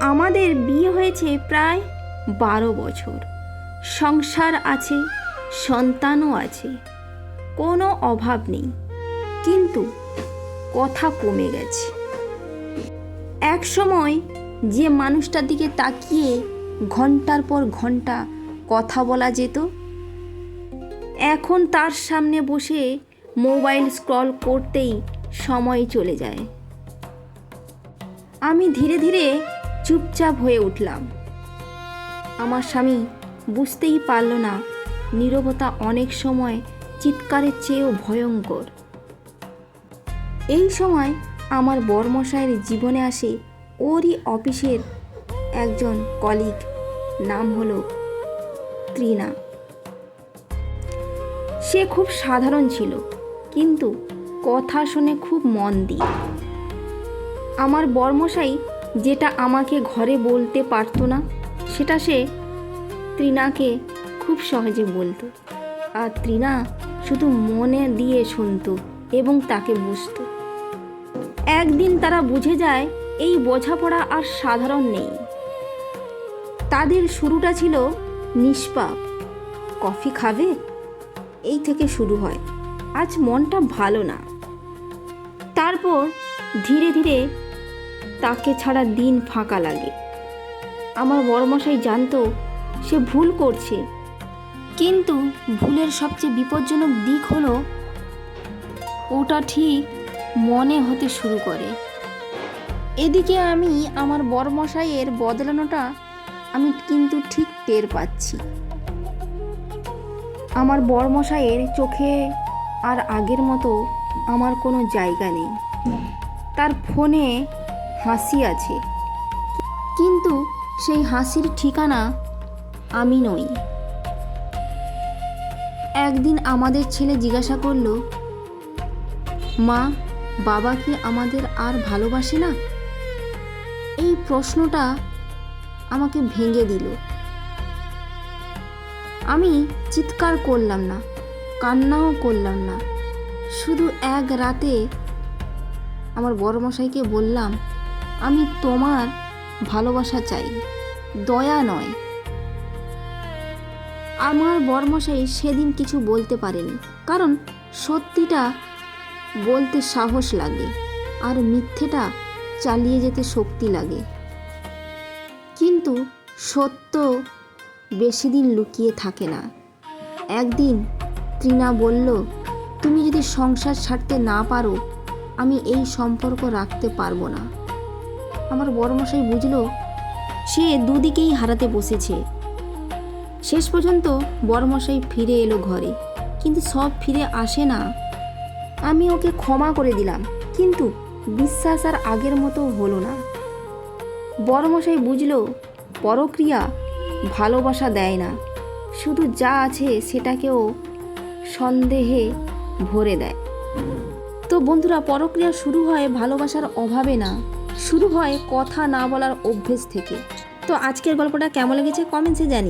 আমাদের বিয়ে হয়েছে প্রায় বারো বছর। সংসার আছে, সন্তানও আছে, কোনো অভাব নেই। কিন্তু কথা কমে গেছে। এক সময় যে মানুষটার দিকে তাকিয়ে ঘণ্টার পর ঘণ্টা কথা বলা যেত, এখন তার সামনে বসে মোবাইল স্ক্রল করতেই সময় চলে যায়। আমি ধীরে ধীরে চুপচাপ হয়ে উঠলাম। আমার স্বামী বুঝতেই পারল না নীরবতা অনেক সময় চিৎকারের চেয়েও ভয়ঙ্কর। এই সময় আমার বরমশাইয়ের জীবনে আসে ওরই অফিসের একজন কলিগ, নাম হলো ত্রিনা সে খুব সাধারণ ছিল, কিন্তু কথা শুনে খুব মন দিয়ে। আমার বর্মশাই যেটা আমাকে ঘরে বলতে পারতো না, সেটা সে ত্রিনাকে খুব সহজে বলতো। আর ত্রিনা শুধু মনে দিয়ে শুনতো এবং তাকে বুঝতো। একদিন তারা বুঝে যায়, এই বোঝাপড়া আর সাধারণ নেই। তাদের শুরুটা ছিল নিষ্পাপ। কফি খাবে? এই থেকে শুরু হয়। আজ মনটা ভালো না। তারপর ধীরে ধীরে তাকে ছাড়া দিন ফাঁকা লাগে। আমার বড়মশাই জানতো সে ভুল করছে। কিন্তু ভুলের সবচেয়ে বিপজ্জনক দিক হলো, ওটা ঠিক মনে হতে শুরু করে। এদিকে আমি আমার বড়মশাইয়ের বদলানোটা আমি কিন্তু ঠিক টের পাচ্ছি। আমার বড়মশাইয়ের চোখে আর আগের মতো আমার কোনো জায়গা নেই। তার ফোনে হাসি আছে। কিন্তু সেই হাসির ঠিকানা আমি নই। একদিন আমাদের ছেলে জিজ্ঞাসা করল, মা, বাবা কি আমাদের আর ভালোবাসে না? এই প্রশ্নটা আমাকে ভেঙে দিল। আমি চিৎকার করলাম না, কান্নাও করলাম না। শুধু এক রাতে আমার বড়মশাইকে বললাম আমি তোমার ভালোবাসা চাই, দয়া নয়। আমার বর্মশাই সেদিন কিছু বলতে পারেনি, কারণ সত্যিটা বলতে সাহস লাগে আর মিথ্যেটা চালিয়ে যেতে শক্তি লাগে। কিন্তু সত্য বেশি দিন লুকিয়ে থাকে না। একদিন ত্রিনা বলল, তুমি যদি সংসার ছাড়তে না পারো, আমি এই সম্পর্ক রাখতে পারব না। আমার বড়মশাই বুঝলো সে দুদিকেই হারাতে বসেছে। শেষ পর্যন্ত বড়মশাই ফিরে এলো ঘরে, কিন্তু সব ফিরে আসে না। আমি ওকে ক্ষমা করে দিলাম, কিন্তু বিশ্বাস আর আগের মতো হলো না। বড়মশাই বুঝলো, পরক্রিয়া ভালোবাসা দেয় না, শুধু যা আছে সেটাকেও সন্দেহে ভরে দেয়। তো বন্ধুরা, পরক্রিয়া শুরু হয় ভালোবাসার অভাবে না। শুরু হয় কথা না বলার অভ্যেস থেকে। তো আজকের গল্পটা কেমন লেগেছে কমেন্টসে জানি